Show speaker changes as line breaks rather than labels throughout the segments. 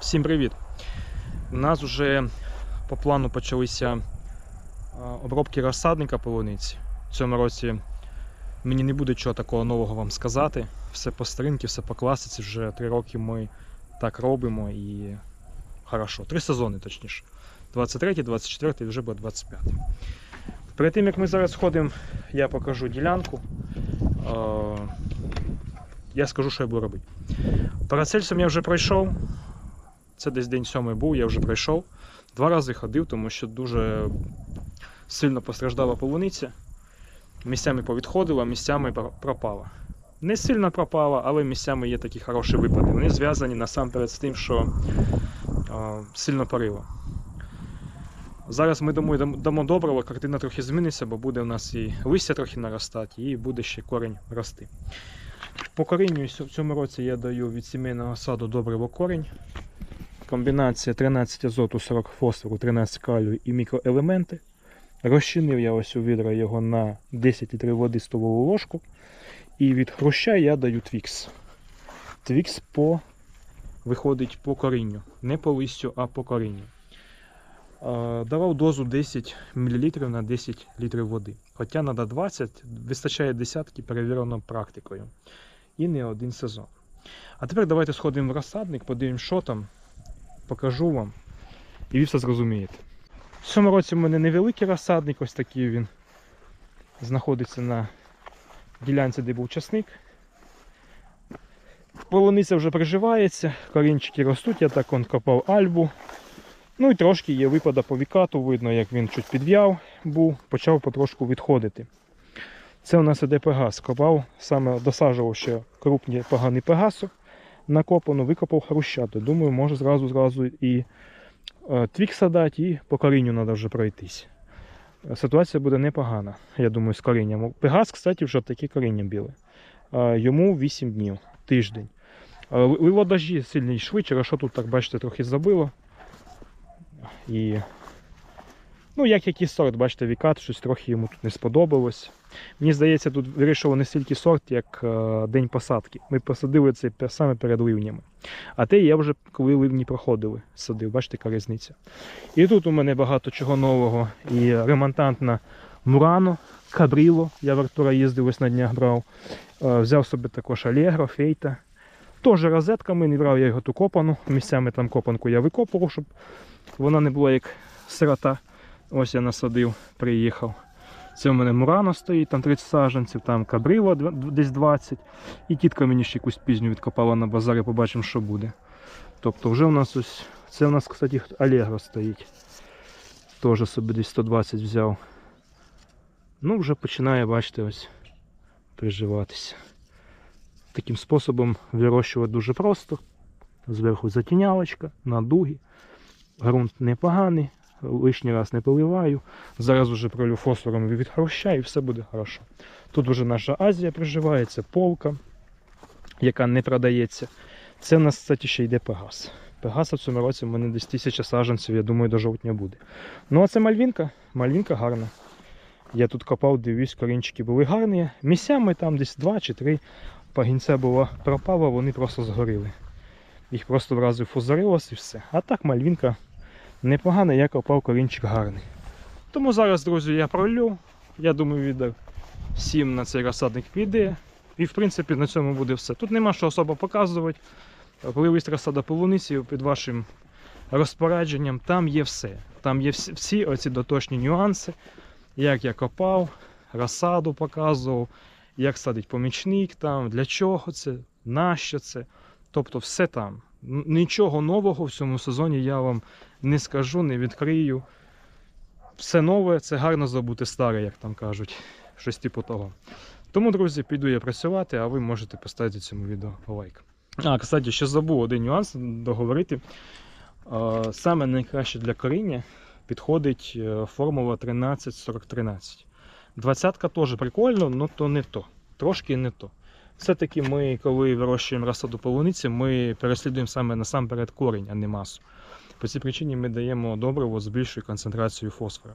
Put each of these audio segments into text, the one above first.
Всім привіт! У нас вже по плану почалися обробки розсадника полуниці. В цьому році мені не буде чого такого нового вам сказати. Все по старинці, все по класиці. Вже три роки ми так робимо і хорошо. Три сезони точніше. 23, 24 і вже буде 25. Перед тим як ми зараз сходимо, я покажу ділянку. Я скажу, що я буду робити. Парацельсом я вже пройшов. Це десь день сьомий був, я вже пройшов. Два рази ходив, тому що дуже сильно постраждала полуниця. Місцями повідходила, місцями про- пропала. Не сильно пропала, але місцями є такі хороші випади. Вони зв'язані насамперед з тим, що а, сильно парило. Зараз ми дамо, дамо доброго, картина трохи зміниться, бо буде у нас і листя трохи наростати, і буде ще корінь рости. По корінню в цьому році я даю від сімейного саду добриво корінь. Комбінація 13 азоту, 40 фосфору, 13 калію і мікроелементи. Розчинив я ось у відра його на 10 літрів води столову ложку. І від хруща я даю твікс. Твікс по виходить по корінню. Не по листю, а по корінню. Давав дозу 10 мл на 10 літрів води. Хоча треба 20, вистачає десятки, перевірено практикою. І не один сезон. А тепер давайте сходимо в розсадник, подивимось, що там, покажу вам, і ви все зрозумієте. В цьому році в мене невеликий розсадник, ось такий він знаходиться на ділянці, де був часник. Полуниця вже приживається, корінчики ростуть, я так он копав альбу. Ну і трошки є випада по вікату, видно, як він чуть підв'яв був, почав потрошку відходити. Це у нас іде пегас. Копав, саме досаджував ще крупні погані пегасу накопану, викопав хрущату. Думаю, може зразу зразу і е, твікса дати, і по корінню треба вже пройтись. Ситуація буде непогана, я думаю, з корінням. Пегас, кстати, вже таке коріння біле. Йому 8 днів, тиждень. Вивод дожді сильно йшли, через що тут, так бачите, трохи забило. І Ну, як який сорт, бачите, вікат, щось трохи йому тут не сподобалось. Мені здається, тут вирішило не стільки сорт, як е, день посадки. Ми посадили це саме перед ливнями. А те я вже коли ливні проходили, садив, бачите, яка різниця. І тут у мене багато чого нового. І ремонтантна Мурано, Кабріло. Я в Артура їздив ось на днях брав. Е, взяв собі також Алегро, Фейта. Теж розетками, не брав я його ту копану. Місцями там копанку я викопував, щоб вона не була як сирота. Ось я насадив, приїхав. Це у мене Мурано стоїть, там 30 саджанців, там Кабрило десь 20. І тітка мені ще якусь пізню відкопала на базарі, побачимо, що буде. Тобто вже у нас ось. Це у нас, кстати, Алегро стоїть. Теж собі десь 120 взяв. Ну, вже починає, бачите, ось приживатися. Таким способом вирощувати дуже просто. Зверху затінялочка, на дуги. Грунт непоганий, лишній раз не поливаю. Зараз вже пролю фосфором від хруща і все буде хорошо. Тут вже наша Азія приживається, полка, яка не продається. Це в нас, кстати, ще йде Пегас. Пегаса в цьому році в мене десь тисяча саджанців, я думаю, до жовтня буде. Ну а це мальвінка. Мальвінка гарна. Я тут копав, дивлюсь, корінчики були гарні. Місцями там десь два чи три пагінця було пропало, вони просто згоріли. Їх просто вразив фузарилось і все. А так мальвінка непогана, я копав корінчик гарний. Тому зараз, друзі, я пролю. Я думаю, відео 7 на цей розсадник піде. І в принципі на цьому буде все. Тут нема що особо показувати. Пливість розсада полуниці під вашим розпорядженням, там є все. Там є всі оці доточні нюанси, як я копав, розсаду показував, як садить помічник, там, для чого це, нащо це. Тобто все там. Нічого нового в цьому сезоні я вам не скажу, не відкрию. Все нове, це гарно забути старе, як там кажуть. Щось типу того. Тому, друзі, піду я працювати, а ви можете поставити цьому відео лайк. А, кстати, ще забув один нюанс договорити. Саме найкраще для коріння підходить е, формула 13-40-13. Двадцятка теж прикольно, але то не то. Трошки не то. Все-таки ми, коли вирощуємо розсаду полуниці, ми переслідуємо саме насамперед корінь, а не масу. По цій причині ми даємо добриво з більшою концентрацією фосфора.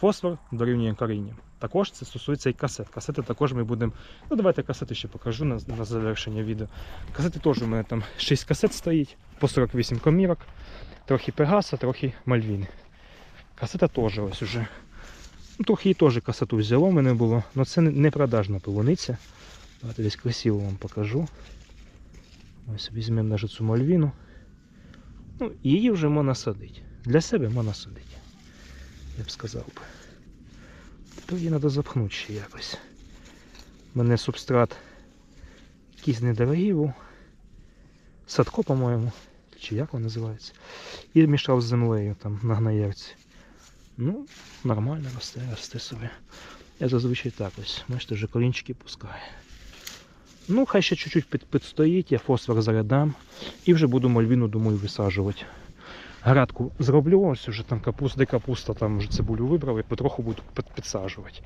Фосфор дорівнює корінню. Також це стосується і касет. Касети також ми будемо. Ну, давайте касети ще покажу на, на завершення відео. Касети теж у мене там 6 касет стоїть, по 48 комірок, трохи Пегаса, трохи Мальвіни. Касета теж ось уже. Ну, трохи і теж касету взяло в мене було, але це не продажна полуниця. Давайте десь красиво вам покажу. Ось візьмемо навіть цю мальвіну. Ну, її вже можна садити. Для себе можна садити. Я б сказав би. Тепер її треба запхнути ще якось. У мене субстрат якийсь недорогий був. Садко, по-моєму. Чи як він називається. І мішав з землею там на гнаєрці. Ну, нормально росте, росте собі. Я зазвичай так ось. Бачите, вже корінчики пускає. Ну, хай ще чуть-чуть під, підстоїть, я фосфор зарядам і вже буду мальвіну, думаю, висаджувати. Градку зроблю, ось уже там капуста, де капуста, там вже цибулю вибрав і потроху буду під, підсаджувати.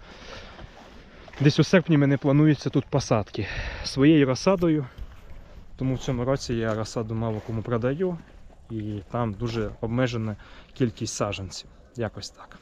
Десь у серпні мене плануються тут посадки своєю розсадою. Тому в цьому році я розсаду мало кому продаю і там дуже обмежена кількість саджанців. Якось так.